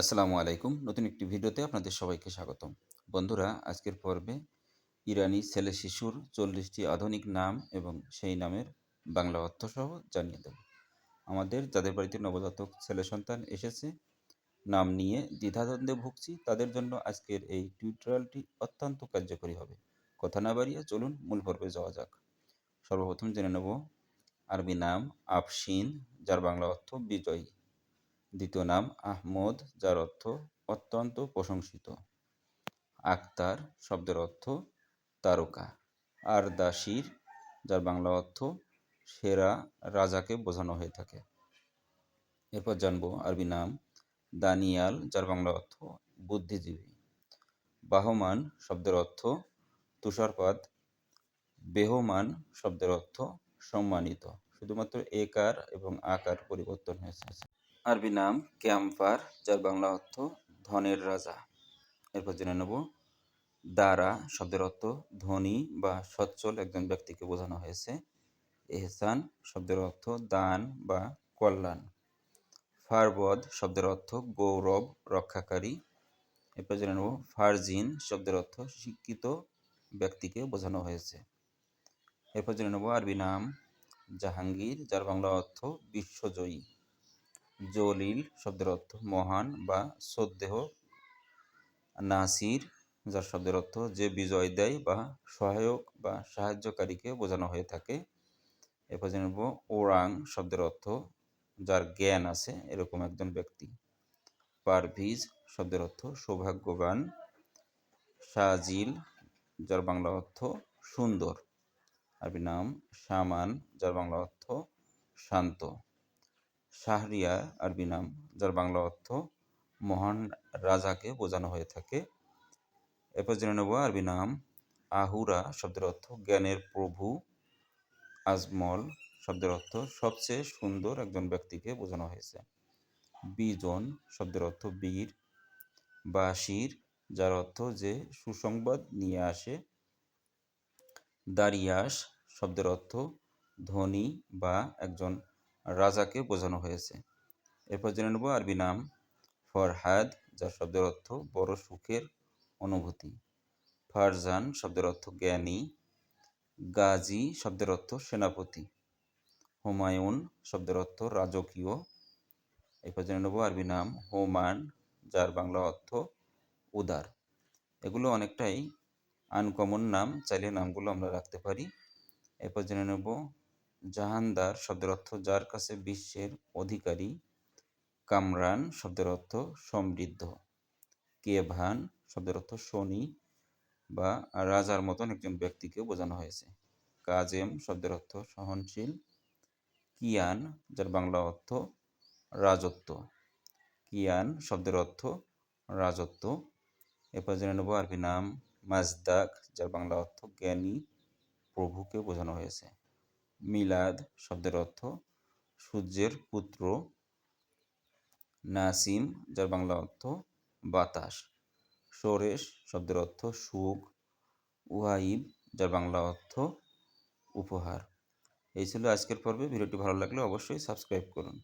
আসসালামু আলাইকুম। নতুন একটি ভিডিওতে আপনাদের সবাইকে স্বাগতম। বন্ধুরা, আজকের পর্বে ইরানি ছেলে শিশুর চল্লিশটি আধুনিক নাম এবং সেই নামের বাংলা অর্থসহ জানিয়ে দেব। আমাদের, যাদের বাড়িতে নবজাতক ছেলে সন্তান এসেছে, নাম নিয়ে দ্বিধাদ্বন্দ্বে ভুগছি, তাদের জন্য আজকের এই টিউটোরিয়ালটি অত্যন্ত কার্যকরী হবে। কথা না বাড়িয়ে চলুন মূল পর্বে যাওয়া যাক। সর্বপ্রথম জেনে নেব আরবি নাম আফসিন যার বাংলা অর্থ বিজয়ী। দ্বিতীয় নাম আহমদ, যার অর্থ অত্যন্ত প্রশংসিত। আক্তার শব্দের অর্থ তারকা। আর দাসির, যার বাংলা অর্থ সেরা রাজাকে বোঝানো হয়ে থাকে। এরপর জানব আরবি নাম দানিয়াল, যার বাংলা অর্থ বুদ্ধিজীবী। বাহমান শব্দের অর্থ তুষারপাত। বেহমান শব্দের অর্থ সম্মানিত। শুধুমাত্র একার এবং আকার পরিবর্তন হয়েছে। আরবি নাম ক্যাম্পার, যার বাংলা অর্থ ধনের রাজা। এরপর জেনে নেব, দারা শব্দের অর্থ ধনী বা সচ্ছল একজন ব্যক্তিকে বোঝানো হয়েছে। এহসান শব্দের অর্থ দান বা কল্যাণ। ফারবদ শব্দের অর্থ গৌরব, রক্ষাকারী। এরপর জেনে নেব, ফারজিন শব্দের অর্থ শিক্ষিত ব্যক্তিকে বোঝানো হয়েছে। এরপর জেনে নেব, আরবি নাম জাহাঙ্গীর, যার বাংলা অর্থ বিশ্বজয়ী। জলিল শব্দের অর্থ মহান বা শ্রদ্ধেহ নাসির, যার শব্দের অর্থ যে বিজয় দেয় বা সহায়ক বা সাহায্যকারীকে বোঝানো হয়ে থাকে। এরপর জানব ওরাং শব্দের অর্থ, যার জ্ঞান আছে এরকম একজন ব্যক্তি। পারভিজ শব্দের অর্থ সৌভাগ্যবান। সাজিল, যার বাংলা অর্থ সুন্দর। আরবি নাম সামান, যার বাংলা অর্থ শান্ত। শাহরিয়া আরবি নাম, যার বাংলা অর্থ মহান রাজাকে বোঝানো হয়ে থাকে। এরপর জেনে নেব আরবি নাম, আহুরা শব্দের অর্থ জ্ঞানের প্রভু, আজমল শব্দের অর্থ সবচেয়ে সুন্দর একজন ব্যক্তিকে বোঝানো হয়েছে। বিজন শব্দের অর্থ বীর বাসির যার অর্থ যে সুসংবাদ নিয়ে আসে। দারিয়াস শব্দের অর্থ ধনী বা একজন রাজাকে বোঝানো হয়েছে। এরপর জেনে নেব আরবি নাম ফরহাদ, যার শব্দের অর্থ বড় সুখের অনুভূতি। ফারজান শব্দের অর্থ জ্ঞানী। গাজী শব্দের অর্থ সেনাপতি। হুমায়ুন শব্দের অর্থ রাজকীয়। এরপর জেনে নেব আরবি নাম হোমান, যার বাংলা অর্থ উদার। এগুলো অনেকটাই আনকমন নাম, চাইলে নামগুলো আমরা রাখতে পারি। এরপর জেনে নেব জাহানদার শব্দের অর্থ যার কাছে বিশ্বের অধিকারী, কামরান শব্দের অর্থ সমৃদ্ধ, কেভান শব্দের অর্থ শনি বা রাজার মতন একজন ব্যক্তিকে বোঝানো হয়েছে। কাজেম শব্দের অর্থ সহনশীল, কিয়ান, যার বাংলা অর্থ রাজত্ব, কিয়ান শব্দের অর্থ রাজত্ব। এরপর জেনে নেব আরবি নাম মাজদাক, যার বাংলা অর্থ জ্ঞানী প্রভুকে বোঝানো হয়েছে। মিলাদ শব্দের অর্থ সূর্যের পুত্র নাসিম, যার বাংলা অর্থ বাতাস। সরেশ শব্দের অর্থ সুখ উহাইব, যার বাংলা অর্থ উপহার। এই ছিল আজকের পর্বে। ভিডিওটি ভালো লাগলে অবশ্যই সাবস্ক্রাইব করুন।